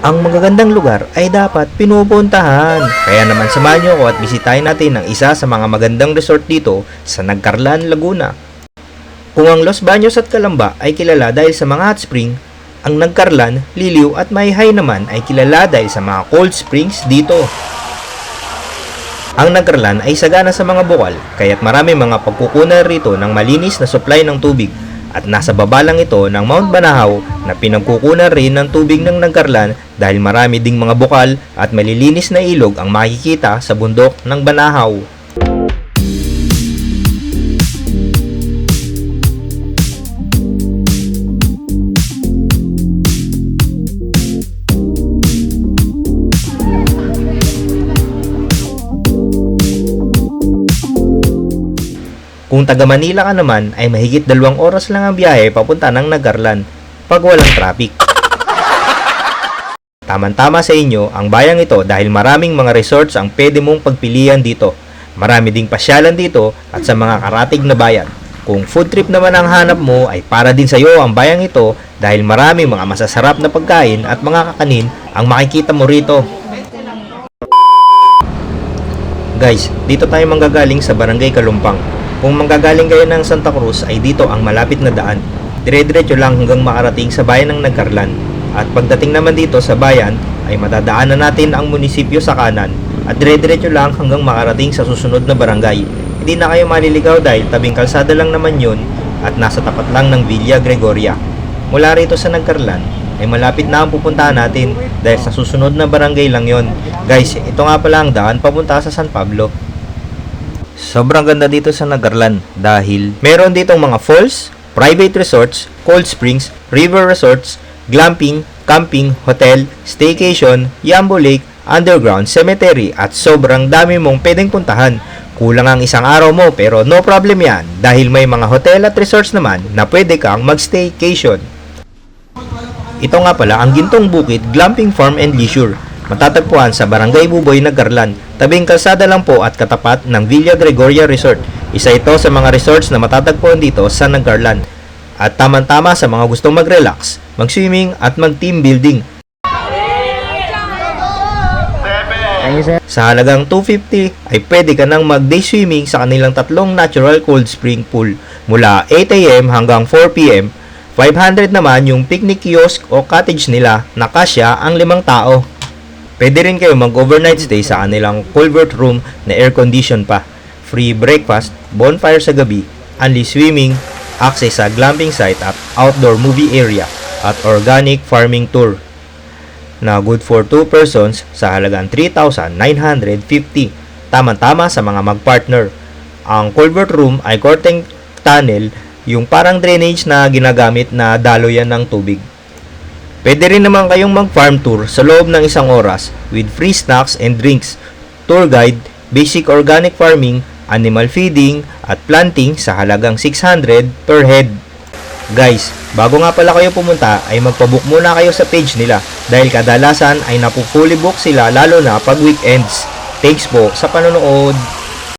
ang magagandang lugar ay dapat pinupuntahan. Kaya naman samahan nyo ako at bisitahin natin ang isa sa mga magandang resort dito sa Nagcarlan, Laguna. Kung ang Los Baños at Calamba ay kilala dahil sa mga hot spring, ang Nagcarlan, Liliw at Mayhay naman ay kilala dahil sa mga cold springs dito. Ang Nagcarlan ay sagana sa mga bukal, kaya't marami mga pagkukunan rito ng malinis na supply ng tubig at nasa baba lang ito ng Mount Banahaw na pinagkukunan rin ng tubig ng Nagcarlan dahil marami ding mga bukal at malilinis na ilog ang makikita sa bundok ng Banahaw. Kung taga Manila ka naman ay mahigit dalawang oras lang ang biyahe papunta ng Nagarlan pag walang traffic. Taman-tama sa inyo ang bayang ito dahil maraming mga resorts ang pwede mong pagpilian dito. Marami ding pasyalan dito at sa mga karatig na bayan. Kung food trip naman ang hanap mo ay para din sa iyo ang bayang ito dahil maraming mga masasarap na pagkain at mga kakanin ang makikita mo rito. Guys, dito tayo manggagaling sa Barangay Kalumpang. Kung manggagaling kayo ng Santa Cruz ay dito ang malapit na daan. Dire-diretso lang hanggang makarating sa bayan ng Nagkarlan. At pagdating naman dito sa bayan ay madadaanan natin ang munisipyo sa kanan at dire-diretso lang hanggang makarating sa susunod na barangay. Hindi na kayo maliligaw dahil tabing kalsada lang naman yun at nasa tapat lang ng Villa Gregoria. Mula rito sa Nagkarlan ay malapit na ang pupuntahan natin dahil sa susunod na barangay lang yon. Guys, ito nga pala ang daan papunta sa San Pablo. Sobrang ganda dito sa Nagarlan dahil meron ditong mga falls, private resorts, cold springs, river resorts, glamping, camping, hotel, staycation, Yambo Lake, underground cemetery at sobrang dami mong pwedeng puntahan. Kulang ang isang araw mo pero no problem yan dahil may mga hotel at resorts naman na pwede kang mag-staycation. Ito nga pala ang Gintong Bukid Glamping Farm and Leisure. Matatagpuan sa Barangay Buboy, Nagarlan. Tabing kalsada lang po at katapat ng Villa Gregoria Resort. Isa ito sa mga resorts na matatagpuan dito sa Nagarlan. At tamang-tama sa mga gustong mag-relax, mag-swimming at mag-team building. Sa halagang 250 ay pwede ka nang mag-day swimming sa kanilang tatlong natural cold spring pool mula 8am hanggang 4pm 500 naman yung picnic kiosk o cottage nila na kasya ang limang tao. Pwede rin kayo mag-overnight stay sa kanilang culvert room na air condition pa. Free breakfast, bonfire sa gabi, only swimming, access sa glamping site at outdoor movie area at organic farming tour na good for 2 persons sa halagang 3,950. Tama-tama sa mga mag-partner. Ang culvert room ay courting tunnel yung parang drainage na ginagamit na daloyan ng tubig. Pwede rin naman kayong mag-farm tour sa loob ng isang oras with free snacks and drinks, tour guide, basic organic farming, animal feeding, at planting sa halagang 600 per head. Guys, bago nga pala kayo pumunta ay magpabook muna kayo sa page nila dahil kadalasan ay napu-fully book sila lalo na pag weekends. Thanks po sa panonood.